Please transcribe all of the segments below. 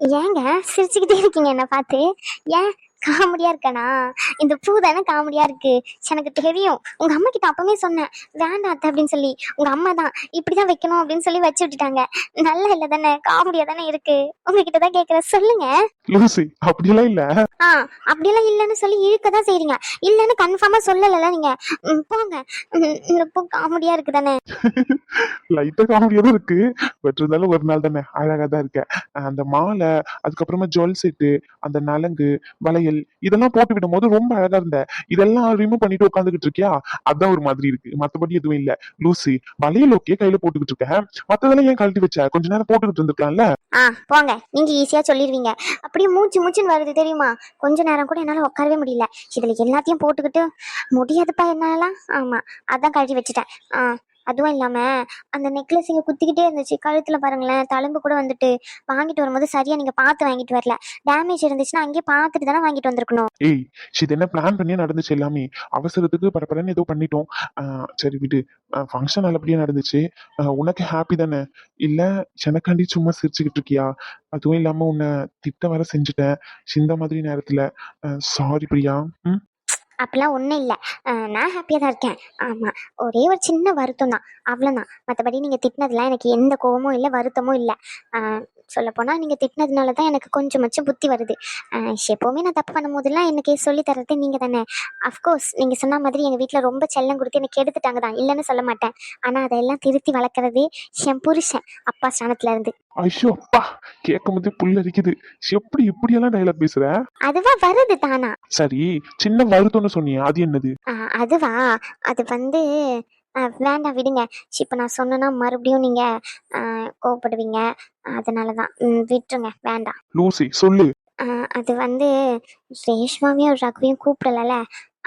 ஏங்க சிரிச்சுக்கிட்டே இருக்கீங்க என்ன பார்த்து. ஏன் காமெடியா இருக்கனா? இந்த பூ தானே காமெடியா இருக்கு. எனக்கு தெரியும். உங்க அம்மா கிட்ட அப்பவே சொன்னேன். வேண்டாம் அத்தை அப்படின்னு சொல்லி. உங்க அம்மா தான். இப்படிதான் வைக்கணும் அப்படின்னு சொல்லி வச்சு விட்டுட்டாங்க. நல்லா இல்ல தானே? காமெடியா தானே இருக்கு. உங்ககிட்ட தான் கேக்குறேன். சொல்லுங்க. லூசி அப்படியெல்லாம் இல்ல. ஆ அப்படியெல்லாம் இல்லைன்னு சொல்லி இழுக்க தான் செய்றீங்க. இல்லைன்னு கன்ஃபார்மா சொல்லல நீங்க. போங்க. இந்த பூ காமெடியா இருக்கு தானே? லைட்டா காமெடியா தான் இருக்கு. பட் இருந்தாலும் ஒரு நாள் தானே அழகா தான் இருக்க அந்த மாலை அதுக்கப்புறமா ஜுவல் செட்டு அந்த நலங்கு வளையல் இதெல்லாம் போட்டு விடும் போது ரொம்ப அழகா இருந்த. இதெல்லாம் ரிமூவ் பண்ணிட்டு உட்காந்துக்கிட்டு இருக்கியா? அதான் ஒரு மாதிரி இருக்கு. மத்தபடி எதுவும் இல்ல. லூசி வளையல் ஓகே கையில போட்டுக்கிட்டு இருக்க. மத்ததெல்லாம் ஏன் கழட்டி வச்ச? கொஞ்ச நேரம் போட்டுக்கிட்டு இருந்திருக்கலாம்ல? ஆ போங்க. நீங்க ஈஸியா சொல்லிடுவீங்க அப்படியே மூச்சு மூச்சுன்னு வருது தெரியுமா? கொஞ்ச நேரம் கூட என்னால உட்காரவே முடியல. இதுல எல்லாத்தையும் போட்டுக்கிட்டு முடியாதுப்பா என்னாலாம் ஆமா அதான் கழட்டி வச்சுட்டேன். ஆ. அதுவும் இல்லாமல் அந்த நெக்லஸ் இங்கே குத்திக்கிட்டே இருந்துச்சு. கழுத்தில் பாருங்களேன் தழும்பு கூட வந்துட்டு வாங்கிட்டு வரும்போது சரியாக நீங்கள் பார்த்து வாங்கிட்டு வரல. டேமேஜ் இருந்துச்சுன்னா அங்கேயே பார்த்துட்டு தானே வாங்கிட்டு வந்திருக்கணும். ஏய் இது என்ன பிளான் பண்ணியே நடந்துச்சு எல்லாமே. அவசரத்துக்கு படப்படன்னு ஏதோ பண்ணிட்டோம். சரி விடு. ஃபங்க்ஷன் நல்லபடியாக நடந்துச்சு. உனக்கு ஹாப்பி தானே? இல்லை எனக்காண்டி சும்மா சிரிச்சுக்கிட்டு இருக்கியா? அதுவும் இல்லாமல் உன்னை திட்ட வர செஞ்சுட்டேன். இந்த மாதிரி நேரத்தில். சாரி பிரியா. ம்? அப்படிலாம் ஒன்றும் இல்லை. நான் ஹாப்பியாக தான் இருக்கேன். ஆமாம் ஒரே ஒரு சின்ன வருத்தம் தான். அவ்வளோதான் மற்றபடி நீங்கள் திட்டினதுலாம் எனக்கு எந்த கோபமும் இல்லை வருத்தமும் இல்லை. சொல்லப்போனால் நீங்கள் திட்டினதுனால தான் எனக்கு கொஞ்சமாச்சும் புத்தி வருது. எப்போவுமே நான் தப்பு பண்ணும்போதெல்லாம் எனக்கு சொல்லி தர்றது நீங்கள் தானே. அஃப்கோர்ஸ் நீங்கள் சொன்ன மாதிரி எங்கள் வீட்டில் ரொம்ப செல்லம் கொடுத்து எனக்கு எடுத்துட்டாங்க தான். இல்லைன்னு சொல்ல மாட்டேன். ஆனால் அதெல்லாம் திருத்தி வளர்க்குறது என் புருஷன் அப்பா ஸ்தானத்துல இருந்து. ஐயோ அப்பா கேட்கும் போதே புல்லரிக்குது எப்படி இப்படியெல்லாம் டைலாக் பேசுற? அதுவா வருது தானா? சரி சின்ன வருத்தம்னு சொன்னியே அது என்னது? அதுவா? அது வந்து வேண்டாம் விடுங்க. இப்போ நான் சொன்னேன்னா மறுபடியும் நீங்கள் கோவப்படுவீங்க. அதனால தான் விட்டுருங்க. வேண்டாம். லூசி சொல்லு. அது வந்து ரேஷ்மாவையும் ரகுவையும் கூப்பிடலல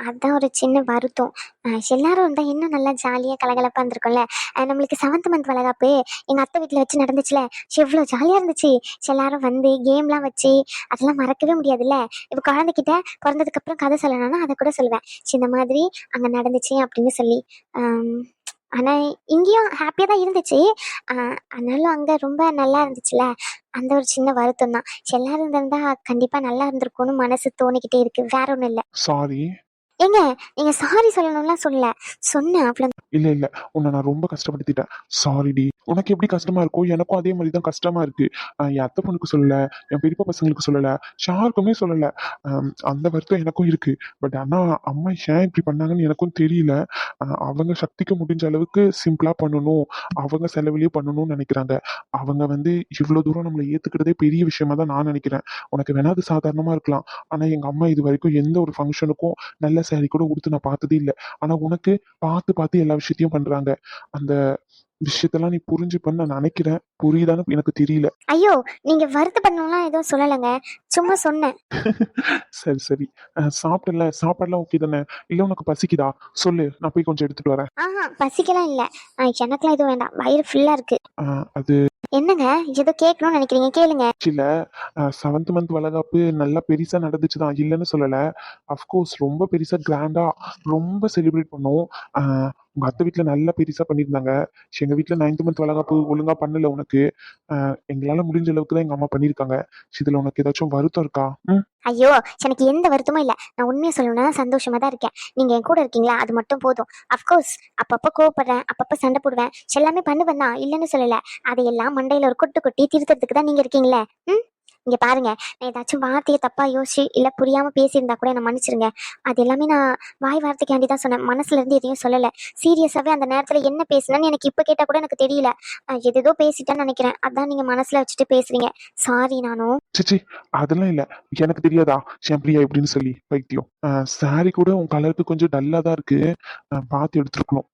அதுதான் ஒரு சின்ன வருத்தம். ஆஹ் எல்லாரும் இருந்தால் இன்னும் நல்லா ஜாலியாக கலகலப்பாக இருந்திருக்கும்ல. நம்மளுக்கு செவன்த் மந்த் வளகாப்பு எங்கள் அத்தை வீட்டில் வச்சு நடந்துச்சுல. எவ்வளோ ஜாலியாக இருந்துச்சு. எல்லாரும் வந்து கேம்லாம் வச்சு அதெல்லாம் மறக்கவே முடியாதுல்ல. இப்போ குழந்தைகிட்ட பிறந்ததுக்கப்புறம் கதை சொல்லணும்னா அதை கூட சொல்லுவேன். இந்த மாதிரி அங்கே நடந்துச்சு அப்படின்னு சொல்லி. ஆனால் ஆனா இங்கேயும் ஹாப்பியாக தான் இருந்துச்சு. ஆனாலும் அங்கே ரொம்ப நல்லா இருந்துச்சுல அந்த ஒரு சின்ன வருத்தம் தான். எல்லாரும் இருந்தால் கண்டிப்பாக நல்லா இருந்திருக்கும்னு மனசு தோணிக்கிட்டே இருக்கு. வேற ஒன்றும் இல்லை. சாரி ஏங்க நீங்க சாரி சொல்லணும்லாம் சொல்லல. சொன்னேன் அவ்வளவு இல்ல இல்ல. உன்னை நான் ரொம்ப கஷ்டப்படுத்திட்டேன். சாரிடி உனக்கு எப்படி கஷ்டமா இருக்கோ எனக்கும் அதே மாதிரி தான் கஷ்டமா இருக்கு. என் அத்தை பொண்ணுக்கு சொல்லல என் பெரியப்பா பசங்களுக்கு சொல்லல ஷாருக்குமே சொல்லல. அந்த வருத்தம் எனக்கும் இருக்கு. பட் ஆனா அம்மா ஏன் இப்படி பண்ணாங்கன்னு எனக்கும் தெரியல. ஆஹ் அவங்க சக்திக்கு முடிஞ்ச அளவுக்கு சிம்பிளா பண்ணணும். அவங்க செலவுலயே பண்ணணும்னு நினைக்கிறாங்க. அவங்க வந்து இவ்வளவு தூரம் நம்மளை ஏத்துக்கிறதே பெரிய விஷயமா தான் நான் நினைக்கிறேன். உனக்கு வேணா அது சாதாரணமா இருக்கலாம். ஆனா எங்க அம்மா இது வரைக்கும் எந்த ஒரு ஃபங்க்ஷனுக்கும் நல்ல saree கூட உடுத்து நான் பார்த்ததே இல்லை. ஆனா உனக்கு பார்த்து பார்த்து எல்லா விஷயத்தையும் பண்றாங்க. அந்த விஷயத்தெல்லாம் நீ புரிஞ்சுப்பன்னு நான் நினைக்கிறேன். புரியுதான்னு எனக்கு தெரியல. ஐயோ நீங்கள் வருத்தப்படணும்லாம் எதுவும் சொல்லலைங்க. சும்மா சொன்னேன். சரி சரி. சாப்பிடல சாப்பாடுலாம் ஓகே தானே? இல்ல உனக்கு பசிக்குதா? சொல்லு. நான் போய் கொஞ்சம் எடுத்துட்டு வரேன். ஆஹா பசிக்கலாம் இல்லை. எனக்குலாம் எதுவும் வேண்டாம். வயிறு ஃபுல்லாக இருக்கு. அது என்னங்க? ஏதோ கேட்கணும்னு நினைக்கிறீங்க. கேளுங்க. இல்ல. செவன்த் மந்த் வளகாப்பு நல்லா பெருசா நடந்துச்சுதான். இல்லைன்னு சொல்லல. அஃப்கோர்ஸ் ரொம்ப பெருசா கிராண்டா ரொம்ப செலிப்ரேட் பண்ணோம். அஹ் உங்க அத்தை வீட்ல நல்லா பெருசா பண்ணியிருந்தாங்க எங்க வீட்ல நைன்த் மந்த் வளகாப்பு ஒழுங்கா பண்ணல உனக்கு. அஹ் எங்களால முடிஞ்ச அளவுக்கு தான் எங்க அம்மா பண்ணியிருக்காங்க இதுல உனக்கு ஏதாச்சும் வருத்தம் இருக்கா? ஐயோ எனக்கு எந்த வருத்தமும் இல்லை. நான் உண்மையை சொல்லணும்னா சந்தோஷமா தான் இருக்கேன். நீங்க என் கூட இருக்கீங்களா? அது மட்டும் போதும். அஃப்கோர்ஸ் அப்பப்போ கோவப்படுறேன் அப்பப்போ சண்டை போடுவேன். எல்லாமே பண்ணுவேன் தான். இல்லைன்னு சொல்லல. அதையெல்லாம் மண்டையில ஒரு கொட்டு கொட்டி திருத்தறதுக்கு தான் நீங்க இருக்கீங்களே. ம்? இங்கே பாருங்க நான் ஏதாச்சும் வார்த்தையை தப்பாக யோசிச்சு இல்லை புரியாமல் பேசியிருந்தா கூட என்னை மன்னிச்சிருங்க. அது எல்லாமே நான் வாய் வார்த்தைக்காண்டி தான் சொன்னேன். மனசுல இருந்து எதையும் சொல்லலை. சீரியஸாகவே அந்த நேரத்தில் என்ன பேசுனேன்னு எனக்கு இப்போ கேட்டால் கூட எனக்கு தெரியல. அஹ் பேசிட்டேன்னு நினைக்கிறேன். அதான் நீங்கள் மனசில் வச்சுட்டு பேசுறீங்க. சாரி நானும் சிச்சி அதெல்லாம் இல்லை. எனக்கு தெரியாதா? ஷாம்பிரியா எப்படின்னு சொல்லி பைத்தியம். சாரி கூட உன் கலருக்கு கொஞ்சம் டல்லாக தான் இருக்கு. பார்த்து எடுத்துருக்கணும்.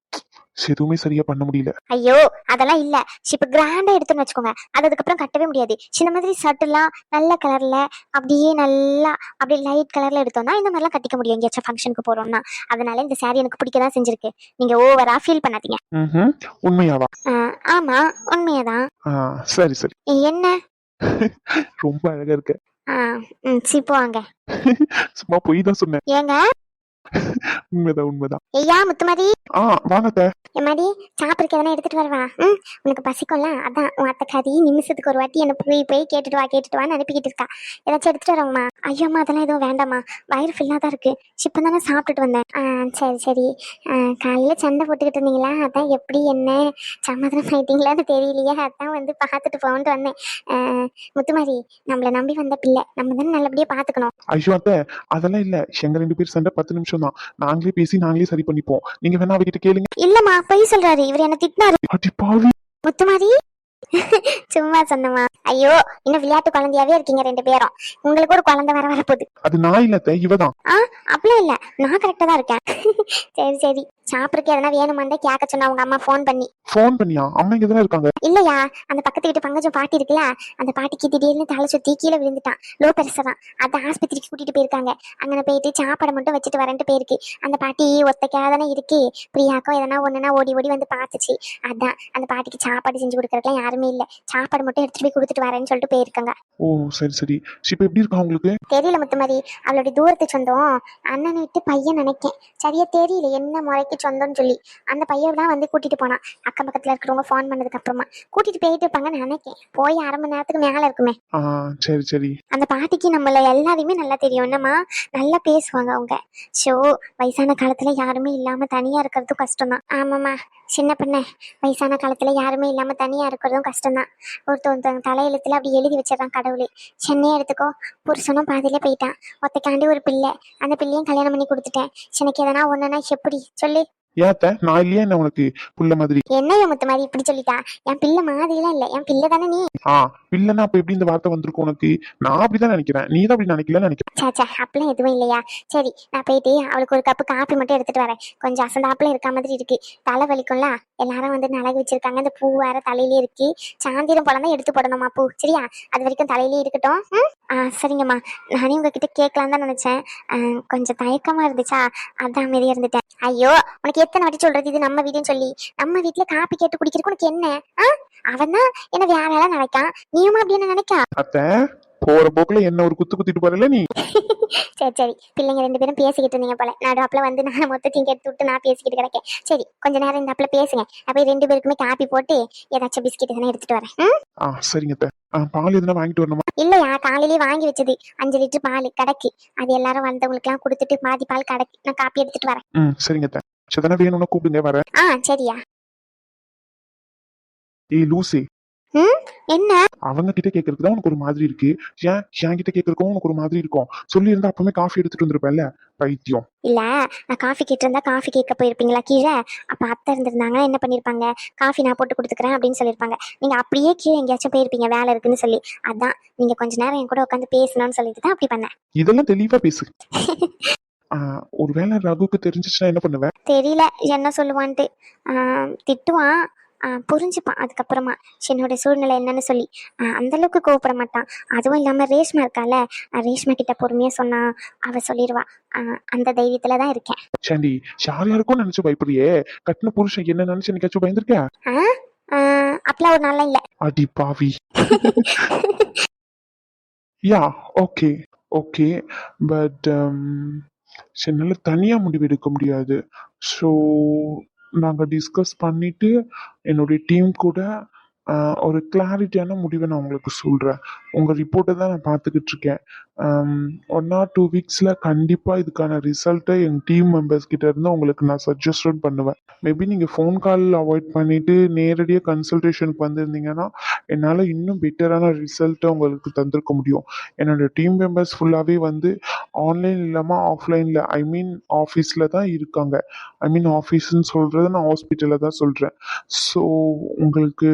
எதுவுமே சரியா பண்ண முடியல. ஐயோ அதெல்லாம் இல்ல. இப்ப கிராண்டா எடுத்துன்னு வச்சுக்கோங்க. அது அதுக்கப்புறம் கட்டவே முடியாது. இந்த மாதிரி சட்டுலா நல்ல கலர்ல அப்படியே நல்லா அப்படியே லைட் கலர்ல எடுத்தோம்னா இந்த மாதிரிலாம் கட்டிக்க முடியும். எங்கேயாச்சும் ஃபங்க்ஷனுக்கு போறோம்னா. அதனால இந்த saree எனக்கு பிடிக்க தான் செஞ்சிருக்கு. நீங்க ஓவரா ஃபீல் பண்ணாதீங்க. உண்மையாவா? ஆமா. உண்மையாதான். சரி சரி. என்ன? ரொம்ப அழகா இருக்க. சிப்போ வாங்க சும்மா பொய் தான் சொன்னேன். ஏங்க? உண்மைதான் உண்மைதான். ஐயா முத்துமாரி ஆ வாங்க அத்தை. எம்மாடி சாப்பிட்றதுக்கு எதனா எடுத்துட்டு வரவா? ம் உனக்கு பசிக்கும்ல? அதான் உன் அத்தை கறி நிமிஷத்துக்கு ஒரு வாட்டி என்ன போய் போய் கேட்டுட்டு வா கேட்டுட்டு வான்னு அனுப்பிக்கிட்டு இருக்கா. ஏதாச்சும் எடுத்துட்டு வரவாமா ஐயோம்மா அதெல்லாம் எதுவும் வேண்டாம்மா. வயிறு ஃபுல்லாக தான் இருக்கு. இப்போ தானே சாப்பிட்டுட்டு வந்தேன். ஆ சரி சரி. காலையில சண்டை போட்டுக்கிட்டு இருந்தீங்களா? அதான் எப்படி என்ன சமாதானம் ஆயிட்டீங்களான்னு தெரியலையே. அதான் வந்து பார்த்துட்டு போகணுட்டு வந்தேன். முத்துமாரி நம்மளை நம்பி வந்த பிள்ளை. நம்ம தானே நல்லபடியாக பார்த்துக்கணும். ஐயோ அத்தை அதெல்லாம் இல்ல. எங்க ரெண்டு பேர் சண்டை பத்து நிமிஷம் தான் நாங்களே பேசி நாங்களே சரி பண்ணிப்போம். நீங்க வேணா அவகிட்ட கேளுங்க. இல்லம்மா பொய் சொல்றாரு. இவர் என்ன திட்டினாரு. அடி பாவி. முத்துமாரி? சும்மா சொன்னமா ஐயோ இன்னும் விளையாட்டு குழந்தையாவே இருக்கீங்க ரெண்டு பேரும். உங்களுக்கு ஒரு குழந்தை வர வரப்போகுது. அது நான் இல்ல இவதான். அப்படிலாம் இல்ல. நான் கரெக்டா தான் இருக்கேன். சரி சரி. சாப்பிட்றதுக்கு எதனா வேணுமாண்டே கேட்க சொன்னா உங்க அம்மா ஃபோன் பண்ணி. ஃபோன் பண்ணியா? அம்மா இங்க தானே இருக்காங்க. இல்லையா? அந்த பக்கத்து வீட்டு பங்கஜம் பாட்டி இருக்குல்ல அந்த பாட்டிக்கு திடீர்னு தலை சுத்தி கீழே விழுந்துட்டான். லோ பெருசா அதை ஆஸ்பத்திரிக்கு கூட்டிட்டு போயிருக்காங்க. அங்கே போயிட்டு சாப்பாடை மட்டும் வச்சுட்டு வரேன்ட்டு போயிருக்கு. அந்த பாட்டி ஒத்தைக்காக தானே இருக்கு. பிரியாக்கும் எதனா ஒண்ணுனா ஓடி ஓடி வந்து பார்த்துச்சு. அதான் அந்த பாட்டிக்கு சாப்பாடு செஞ்சு கொடுக்கறதுலாம் யாருமே இல்லை. சாப்பாடு மட்டும் எடுத்துட்டு போய் கொடுத்துட்டு வரேன்னு சொல்லிட்டு போயிருக்காங்க. ஓ சரி சரி. இப்ப எப்படி இருக்கா உங்களுக்கு? தெரியல முத்துமாரி அவளுடைய தூரத்து சொந்தம். அண்ணன் விட்டு பையன் நினைக்கேன். சரியா தெரியல என்ன முறைக்கு சொந்தம்னு சொல்லி. அந்த பையன் தான் வந்து கூட்டிட்டு போனான். அக்கம் பக்கத்துல இருக்கிறவங்க ஃபோன் பண்ணதுக்கு அப்புறமா. கூட்டிட்டு போயிட்டு இருப்பாங்கன்னு நினைக்கேன். போய் அரை மணி நேரத்துக்கு மேல இருக்குமே. ஆ சரி சரி. அந்த பாட்டிக்கு நம்மள எல்லாரையுமே நல்லா தெரியும். என்னம்மா? நல்லா பேசுவாங்க அவங்க. ஷோ வயசான காலத்துல யாருமே இல்லாம தனியா இருக்கிறதும் கஷ்டம் தான் ஆமாம்மா. சின்ன பொண்ணு வயசான காலத்துல யாருமே இல்லாம தனியா இருக்கிறதும் கஷ்டம்தான். ஒருத்தவங்க தலையெழுத்துல அப்படி எழுதி வச்சிடறான் கடவுளே. சென்னையை எடுத்துக்கோ. புருஷனும் பாதியில போயிட்டான். ஒத்தைக்காண்டி ஒரு பிள்ளை. அந்த பிள்ளையும் கல்யாணம் பண்ணி கொடுத்துட்டேன். எனக்கு எதனா ஒண்ணுனா எப்படி? சொல்லு. ஏன் அத்தை, நான் இல்லையா என்ன உனக்கு புள்ள மாதிரி? என்னைய முத்து மாதிரி இப்படி சொல்லிட்டா? என் பிள்ளை மாதிரிலாம் இல்ல. என் பிள்ளை தானே நீ? ஆ பிள்ளைன்னா அப்ப எப்படி இந்த வார்த்தை வந்திருக்கும் உனக்கு? நான் அப்படிதான் நினைக்கிறேன். நீ தான் அப்படி நினைக்கலன்னு நினைக்கிறேன். சாச்சா அப்படிலாம் எதுவும் இல்லையா? சரி நான் போயிட்டு அவளுக்கு ஒரு கப்பு காப்பி மட்டும் எடுத்துட்டு வரேன். கொஞ்சம் அசந்தாப்புல இருக்க மாதிரி இருக்கு. தலை வலிக்கும்ல? எல்லாரும் வந்து நலகு வச்சிருக்காங்க. இந்த பூ வேற தலையிலே இருக்கு. சாந்திரம் போல தான் எடுத்து போடணுமா பூ சரியா? அது வரைக்கும் தலையிலே இருக்கட்டும்? ஆ சரிங்கம்மா. நானே உங்ககிட்ட கேட்கலாம் தான் நினைச்சேன். கொஞ்சம் தயக்கமாக இருந்துச்சா? அதான் அமைதியா இருந்துட்டேன். ஐயோ உனக்கு எத்தனை வாட்டி சொல்றது? இது நம்ம வீடுன்னு சொல்லி. நம்ம வீட்டுல காப்பி கேட்டு குடிக்கிறதுக்கு உனக்கு என்ன? ஆ? அவன் தான் என்ன வேற எல்லாம் நினைக்கான். நீயுமா அப்படி என்ன நினைக்கா? அத்தை போற போக்குல என்ன ஒரு குத்து குத்திட்டு போறல நீ? சரி சரி. பிள்ளைங்க ரெண்டு பேரும் பேசிக்கிட்டு இருந்தீங்க போல. நடுவாப்புல வந்து நான் மொத்தத்தையும் எடுத்து விட்டு நான் பேசிக்கிட்டு கிடக்கேன். சரி கொஞ்ச நேரம் இந்த அப்பல பேசுங்க. அப்படியே ரெண்டு பேருக்குமே காப்பி போட்டு ஏதாச்சும் பிஸ்கெட் எதனா எடுத்துட்டு வரேன்? ஆ சரிங்க பால் எதுனா வாங்கிட்டு வரணுமா? இல்லையா காலையிலேயே வாங்கி வச்சது. அஞ்சு லிட்டர் பால் கடைக்கு. அது எல்லாரும் வந்தவங்களுக்குலாம் கொடுத்துட்டு பாதி பால் கடைக்கு நான் காப்பி எடுத்துட்டு வரேன். ம் சரிங்க. சதனா வேணும்னா கூப்பிடுங்க வரேன். ஆ சரியா. ஏய் லூசி. என்ன? அவங்க கிட்ட கேட்கறதுக்கு தான் உனக்கு ஒரு மாதிரி இருக்கு. ஏன்? என் கிட்ட கேட்கறதுக்கும் உனக்கு ஒரு மாதிரி இருக்கும். சொல்லி இருந்தா அப்பவுமே காஃபி எடுத்துட்டு வந்திருப்பேன்ல? பைத்தியம். இல்ல நான் காஃபி கேட்டிருந்தா காஃபி கேட்க போயிருப்பீங்களா கீழே? அப்ப அத்தை இருந்திருந்தாங்கன்னா என்ன பண்ணிருப்பாங்க? காஃபி நான் போட்டு கொடுத்துக்கிறேன் அப்படின்னு சொல்லியிருப்பாங்க. நீங்க அப்படியே கீழே எங்கேயாச்சும் போயிருப்பீங்க வேலை இருக்குன்னு சொல்லி. அதான் நீங்க கொஞ்ச நேரம் என் கூட உட்காந்து பேசணும்னு சொல்லிட்டு தான் அப்படி பண்ணேன். இதெல்லாம் தெளிவா பேசு. ஒருவேளை ரகுக்கு தெரிஞ்சிச்சுன்னா என்ன பண்ணுவேன் தெரியல என்ன சொல்லுவான்ட்டு. திட்டுவான். புரிஞ்சுப்பான். அதுக்கப்புறமா என்னோட சூழ்நிலை என்னன்னு சொல்லி. ஆஹ் அந்த அளவுக்கு கோவப்பட மாட்டான். அதுவும் இல்லாம ரேஷ்மா இருக்கால ரேஷ்மா கிட்ட பொறுமையா சொன்னா அவ சொல்லிடுவா அந்த தைரியத்துல தான் இருக்கேன். சாண்டி யார் யாருக்கும் நினைச்சு பயப்படுறியே கட்டின புருஷன் என்ன நினைச்சு என்னைக்காச்சும் பயந்துருக்கியா ஆஹ் அப்பெல்லாம் ஒரு நாள்லாம் இல்ல. அடி பாவி. Yeah okay okay. பட் என்னால் தனியாக முடிவு எடுக்க முடியாது. ஸோ நாங்கள் டிஸ்கஸ் பண்ணிட்டு என்னுடைய டீம் கூட ஒரு கிளாரிட்டியான முடிவை நான் உங்களுக்கு சொல்கிறேன் உங்கள் ரிப்போர்ட்டை தான் நான் பார்த்துக்கிட்டு இருக்கேன். ஒன் ஆர் டூ வீக்ஸில் கண்டிப்பாக இதுக்கான ரிசல்ட்டை எங்கள் டீம் மெம்பர்ஸ் கிட்ட இருந்து உங்களுக்கு நான் சஜஸ்டன் பண்ணுவேன். மேபி நீங்கள் ஃபோன் கால் அவாய்ட் பண்ணிவிட்டு நேரடியாக கன்சல்டேஷனுக்கு வந்திருந்தீங்கன்னா என்னால் இன்னும் பெட்டரான ரிசல்ட்டை உங்களுக்கு தந்திருக்க முடியும். என்னோட டீம் மெம்பர்ஸ் ஃபுல்லாகவே வந்து ஆன்லைன் இல்லாமல் ஆஃப்லைனில் ஐ மீன் ஆஃபீஸில் தான் இருக்காங்க. ஐ மீன் ஆஃபீஸ்ன்னு சொல்கிறது நான் ஹாஸ்பிட்டலில் தான் சொல்கிறேன் ஸோ உங்களுக்கு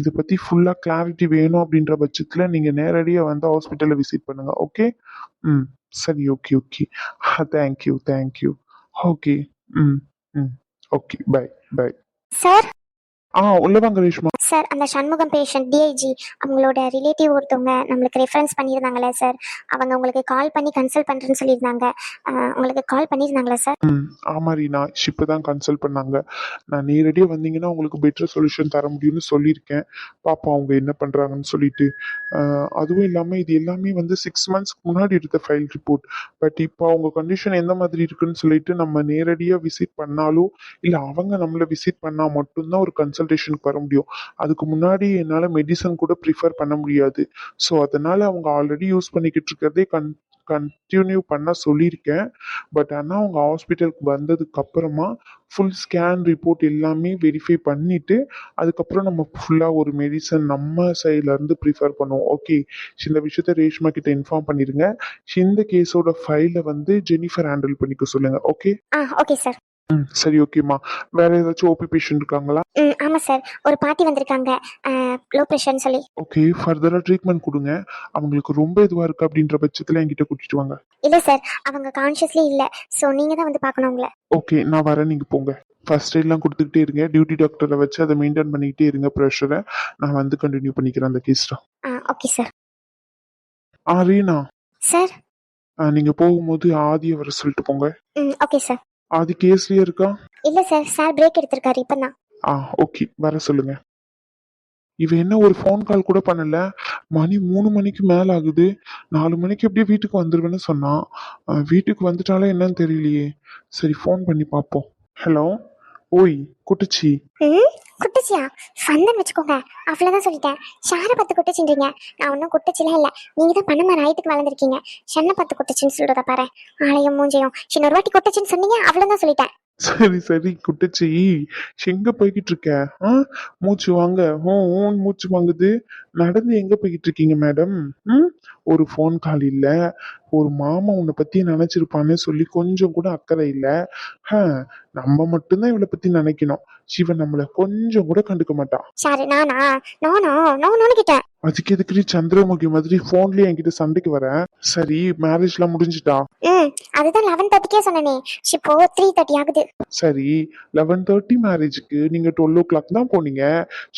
இதை பற்றி ஃபுல்லாக கிளாரிட்டி வேணும் அப்படின்ற பட்சத்தில் நீங்கள் நேரடியாக வந்து ஹாஸ்பிட்டலில் விசிட் பண்ணுங்கள் ஓகே ம். சரி okay okay thank you thank you okay ம் ம். ஓகே பை பை சார் ஆ உள்ள வாங்க ரேஷ்மா. சார் அந்த சண்முகம் பேஷண்ட் டிஐஜி அவங்களோட ரிலேட்டிவ் ஒருத்தவங்க நம்மளுக்கு ரெஃபரன்ஸ் பண்ணியிருந்தாங்களே சார் அவங்க உங்களுக்கு கால் பண்ணி கன்சல்ட் பண்ணுறேன்னு சொல்லியிருந்தாங்க. உங்களுக்கு கால் பண்ணியிருந்தாங்களா சார் ம் ஆமா ரீனா. ஷிப்பு தான் கன்சல்ட் பண்ணாங்க. நான் நேரடியாக வந்தீங்கன்னா உங்களுக்கு பெட்டர் சொல்யூஷன் தர முடியும்னு சொல்லியிருக்கேன். பாப்பா அவங்க என்ன பண்ணுறாங்கன்னு சொல்லிட்டு. அதுவும் இல்லாமல் இது எல்லாமே வந்து சிக்ஸ் மந்த்ஸ்க்கு முன்னாடி எடுத்த ஃபைல் ரிப்போர்ட் பட் இப்போ அவங்க கண்டிஷன் எந்த மாதிரி இருக்குன்னு சொல்லிட்டு நம்ம நேரடியாக விசிட் பண்ணாலும் இல்லை அவங்க நம்மளை விசிட் பண்ணால் மட்டும்தான் ஒரு கன்சல்டேஷனுக்கு வர முடியும். அதுக்கு முன்னாடி என்னால் மெடிசன் கூட ப்ரிஃபர் பண்ண முடியாது. ஸோ அதனால் அவங்க ஆல்ரெடி யூஸ் பண்ணிக்கிட்டு இருக்கிறதே கன் கண்டினியூ பண்ண சொல்லியிருக்கேன். பட் ஆனால் அவங்க ஹாஸ்பிட்டலுக்கு வந்ததுக்கு அப்புறமா ஃபுல் ஸ்கேன் ரிப்போர்ட் எல்லாமே வெரிஃபை பண்ணிட்டு அதுக்கப்புறம் நம்ம ஃபுல்லாக ஒரு மெடிசன் நம்ம சைட்லேருந்து ப்ரிஃபர் பண்ணுவோம். ஓகே இந்த விஷயத்த ரேஷ்மா கிட்ட இன்ஃபார்ம் பண்ணிடுங்க இந்த கேஸோட ஃபைலை வந்து ஜெனிஃபர் ஹேண்டில் பண்ணிக்க சொல்லுங்க. ஓகே ஓகே சார் ம் சரி ஓகேம்மா வேற ஏதாச்சும் ஓபி பேஷண்ட் இருக்காங்களா? ம் ஆமாம் சார் ஒரு பாட்டி வந்திருக்காங்க. லோ ப்ரெஷர்னு சொல்லி. ஓகே ஃபர்தராக ட்ரீட்மெண்ட் கொடுங்க. அவங்களுக்கு ரொம்ப இதுவாக இருக்கு அப்படின்ற பட்சத்தில் என்கிட்ட கூட்டிட்டு வாங்க. இல்லை சார் அவங்க கான்ஷியஸ்லி இல்லை. ஸோ நீங்கள் தான் வந்து பார்க்கணும் உங்களை. ஓகே நான் வரேன். நீங்கள் போங்க. ஃபர்ஸ்ட் எய்ட்லாம் கொடுத்துக்கிட்டே இருங்க. டியூட்டி டாக்டரை வச்சு அதை மெயின்டைன் பண்ணிக்கிட்டே இருங்க ப்ரெஷரை நான் வந்து கண்டினியூ பண்ணிக்கிறேன் அந்த கேஸ்டா ஆ ஓகே சார் ஆ ரீனா? சார் நீங்க போகும்போது ஆதியை வர சொல்லிட்டு போங்க. ம் ஓகே சார் ஆதி கேஸ்லயே இருக்கா? இல்லை சார் சார் பிரேக் எடுத்திருக்காரு இப்போ தான் ஆ ஓகே வர சொல்லுங்க. இவ என்ன ஒரு ஃபோன் கால் கூட பண்ணல. மணி மூணு மணிக்கு மேல ஆகுது. நாலு மணிக்கு எப்படியே வீட்டுக்கு வந்துருவேன்னு சொன்னான் ஆ, வீட்டுக்கு வந்துட்டாலே என்னன்னு தெரியலையே. சரி ஃபோன் பண்ணி பார்ப்போம் ஹலோ ஓய் குட்டுச்சி. ம்? குட்டச்சியா ஃபந்தன் வச்சுக்கோங்க. அவ்வளோதான் சொல்லிட்டேன். ஷாரை பார்த்து குட்டச்சின்றீங்க. நான் ஒன்றும் குட்டச்சிலாம் இல்லை. நீங்கள் தான் பண்ண மாதிரி ஆயத்துக்கு வளர்ந்துருக்கீங்க. சென்னை பார்த்து குட்டச்சின்னு சொல்கிறத பாரு. ஆலயம் மூஞ்சையும். இன்னொரு வாட்டி குட்டச்சின்னு சொன்னீங்க அவ்வளோதான் சொல்லிட்டேன். சரி சரி குட்டுச்சி. எங்க போய்கிட்டு இருக்க? ஆ? மூச்சு வாங்க. ஓ ஓன் மூச்சு வாங்குது. நடந்து எங்க போய்கிட்டு இருக்கீங்க மேடம்? ம்? ஒரு ஃபோன் கால் இல்ல ஒரு மாமா உன்னை பத்தி நினைச்சிருப்பான்னு சொல்லி கொஞ்சம் கூட அக்கறை இல்ல. ஹ, நம்ம மட்டும்தான் இவளை பத்தி நினைக்கணும். சிவன் நம்மள கொஞ்சம் கூட கண்டுக்க மாட்டான். நானா? நானோ? கிட்டேன். அதுக்கு எதுக்கு சந்திரமுகி மாதிரி போன்லயே என்கிட்ட சண்டைக்கு வர? சரி மேரேஜ்லாம் முடிஞ்சுட்டா? ம் அதுதான் லெவன் தேர்ட்டிக்கே சொன்னனே. இப்போ த்ரீ தேர்ட்டி ஆகுது. சரி லெவன் தேர்ட்டி மேரேஜுக்கு நீங்க டுவெல் ஓ கிளாக் தான் போனீங்க.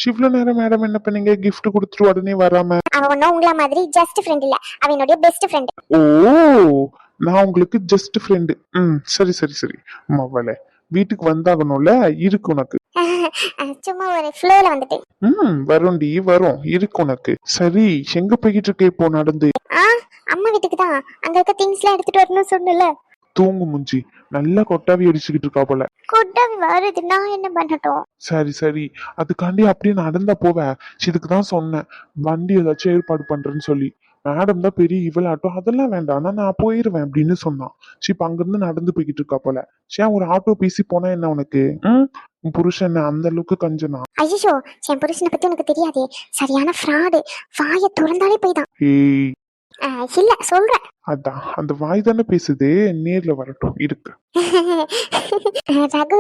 ஷிவ்ல நேரம் மேடம் என்ன பண்ணீங்க? gift கொடுத்துட்டு உடனே வராம? அவ ஒன்றும் உங்கள மாதிரி ஜஸ்ட் ஃப்ரெண்ட் இல்ல. அவ என்னுடைய பெஸ்ட் ஃப்ரெண்ட் ஓ நான் உங்களுக்கு ஜஸ்ட் ஃப்ரெண்டு ம் சரி சரி சரி. மவளே வீட்டுக்கு வந்தாகணும்ல? இருக்கு உனக்கு. சும்மா ஒரு ஃப்ளோல வந்துட்டு ம் வரும்டி வரும். இருக்கு உனக்கு. சரி எங்க போய்கிட்டு இருக்க இப்போ நடந்து? ஆ அம்மா வீட்டுக்கு தான். அங்க இருக்க திங்ஸ்லாம் எடுத்துட்டு வரணும்னு சொன்னல தூங்கு முஞ்சி. நல்லா கொட்டாவி அடிச்சுக்கிட்டு இருக்கா போல. குட்டாவி வருது நான் என்ன பண்ணட்டும்? சரி சரி. அதுக்காண்டி அப்படியே நடந்தா போவேன் இதுக்கு தான் சொன்னேன். வண்டி ஏதாச்சும் ஏற்பாடு பண்றேன்னு சொல்லி. மேடம் தான் பெரிய இவளாட்டம் அதெல்லாம் வேண்டாம். ஆனா நான் போயிருவேன் அப்படின்னு சொன்னான். சரி இப்ப அங்கிருந்து நடந்து போய்கிட்டு இருக்கா போல. சரி ஒரு ஆட்டோ பேசி போனா என்ன உனக்கு? உன் புருஷன் என்ன அந்த அளவுக்கு கஞ்சனா? ஐயோ என் புருஷனை பத்தி உனக்கு தெரியாதே. சரியான ஃப்ராடு வாயை திறந்தாலே போய் தான் ஏய் இல்ல சொல்றேன். அதான் அந்த வாய் தானே பேசுது நேர்ல வரட்டும் இருக்கு. ரகு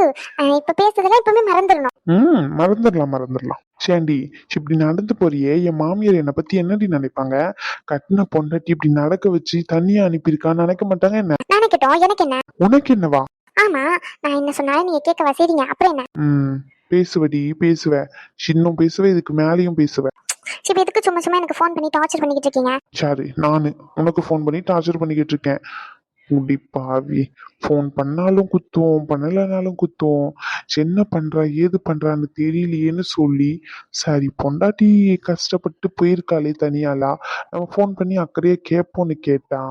இப்ப பேசுறதெல்லாம் இப்பவுமே மறந்துடணும். ம் மறந்துடலாம் மறந்துடலாம். சேண்டி இப்படி நடந்து போறியே என் மாமியார் என்னை பத்தி என்னடி நினைப்பாங்க? கட்டின பொண்டாட்டி இப்படி நடக்க வச்சு தனியா அனுப்பியிருக்கான்னு நினைக்க மாட்டாங்க என்ன? நினைக்கட்டும் எனக்கு என்ன? உனக்கு என்னவா? ஆமா நான் என்ன சொன்னாலும் நீங்க கேட்க வசதிங்க அப்புறம் என்ன? ம் பேசுவடி பேசுவ. சின்னும் பேசுவ இதுக்கு மேலேயும் பேசுவ. சரி எதுக்கு சும்மா சும்மா எனக்கு ஃபோன் பண்ணி டார்ச்சர் பண்ணிக்கிட்டு இருக்கீங்க? சரி நான். உனக்கு ஃபோன் பண்ணி டார்ச்சர் பண்ணிக்கிட்டு இருக்கேன். குடி பாவி. ஃபோன் பண்ணாலும் குத்துவோம் பண்ணலைனாலும் குத்துவோம் என்ன பண்றா ஏது பண்றான்னு தெரியலையேன்னு சொல்லி சரி பொண்டாட்டி கஷ்டப்பட்டு போயிருக்காளே தனியாளா? நம்ம ஃபோன் பண்ணி அக்கறையே கேட்போன்னு கேட்டா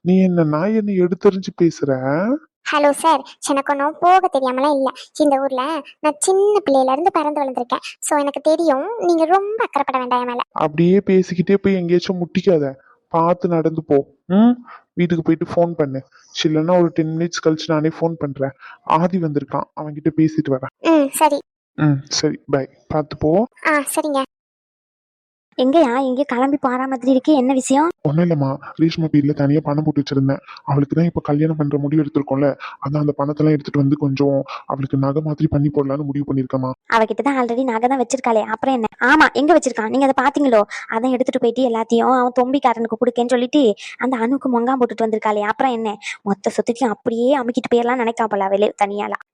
நீ என்ன நான் என்ன எடுத்தறிஞ்சு பேசுற? ஹலோ சார் எனக்கு ஒன்றும் போக தெரியாமலாம் இல்லை. இந்த ஊர்ல நான் சின்ன பிள்ளையில இருந்து பிறந்து வளர்ந்துருக்கேன். ஸோ எனக்கு தெரியும் நீங்க ரொம்ப அக்கறைப்பட வேண்டாம் மேல. அப்படியே பேசிக்கிட்டே போய் எங்கேயாச்சும் முட்டிக்காத. பார்த்து நடந்து போ. ம்? வீட்டுக்கு போயிட்டு ஃபோன் பண்ணு. இல்லைன்னா ஒரு டென் மினிட்ஸ் கழிச்சு நானே ஃபோன் பண்றேன். ஆதி வந்திருக்கான். அவன்கிட்ட பேசிட்டு வரேன். ம் சரி. ம் சரி. பை பார்த்து போ. ஆ சரிங்க. எங்கயா? எங்க கிளம்பி போற மாதிரி இருக்கு என்ன விஷயம்? ஒன்றும் இல்லைம்மா. ரேஷ்மா பேர்ல தனியாக பணம் போட்டு வச்சிருந்தேன். அவளுக்கு தான் இப்போ கல்யாணம் பண்ற முடிவு எடுத்திருக்கோம்ல. அதான் அந்த பணத்தெல்லாம் எடுத்துட்டு வந்து கொஞ்சம் அவளுக்கு நகை மாதிரி பண்ணி போடலான்னு முடிவு பண்ணியிருக்கேம்மா. அவகிட்ட தான் ஆல்ரெடி நகை தான் வச்சிருக்காளே. அப்புறம் என்ன? ஆமா எங்க வச்சிருக்கான்? நீங்க அதை பாத்தீங்களோ? அதான் எடுத்துட்டு போயிட்டு எல்லாத்தையும் அவன் தொம்பிக்காரனுக்கு கொடுக்கேன்னு சொல்லிட்டு அந்த அணுக்கு மொங்காம் போட்டுட்டு வந்திருக்காளே. அப்புறம் என்ன? மொத்த சொத்துக்கையும் அப்படியே அமுக்கிட்டு போயிடலாம் நினைக்கா போல அவளே தனியாலாம்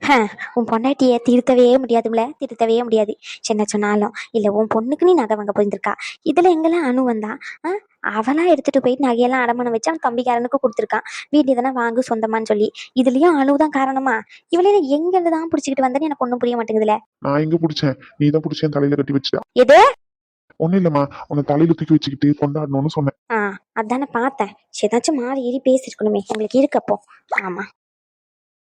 உன் பொண்டாட்டியை திருத்தவே முடியாதும்ல? திருத்தவே முடியாது. சின்ன சொன்னாலும்? இல்ல உன் பொண்ணுக்கு நீ நகை வாங்க போயிருந்திருக்கா? இதுல எங்கெல்லாம் அணு வந்தா? ஆ? அவளா எடுத்துட்டு போயிட்டு நகையெல்லாம் அடமானம் வச்சு அவன் தம்பிக்காரனுக்கு கொடுத்துருக்கான். வீடு எதனா வாங்கு சொந்தமான்னு சொல்லி. இதுலயும் அணுதான் காரணமா? இவளே எங்க தான் பிடிச்சிக்கிட்டு வந்தேன்னு எனக்கு ஒண்ணும் புரிய மாட்டேங்குதுல. நான் எங்க பிடிச்சேன்? நீ தான் பிடிச்சேன் தலையில கட்டி வச்சுட்டா? எது? ஒன்றும் இல்லைம்மா. உன்னை தலையில தூக்கி வச்சுக்கிட்டு கொண்டாடணும்னு சொன்னேன். ஆ அதானே பார்த்தேன். சரி, ஏதாச்சும் மாறி ஏறி பேசிருக்கணுமே. உங்களுக்கு இருக்கப்போ ஆமா.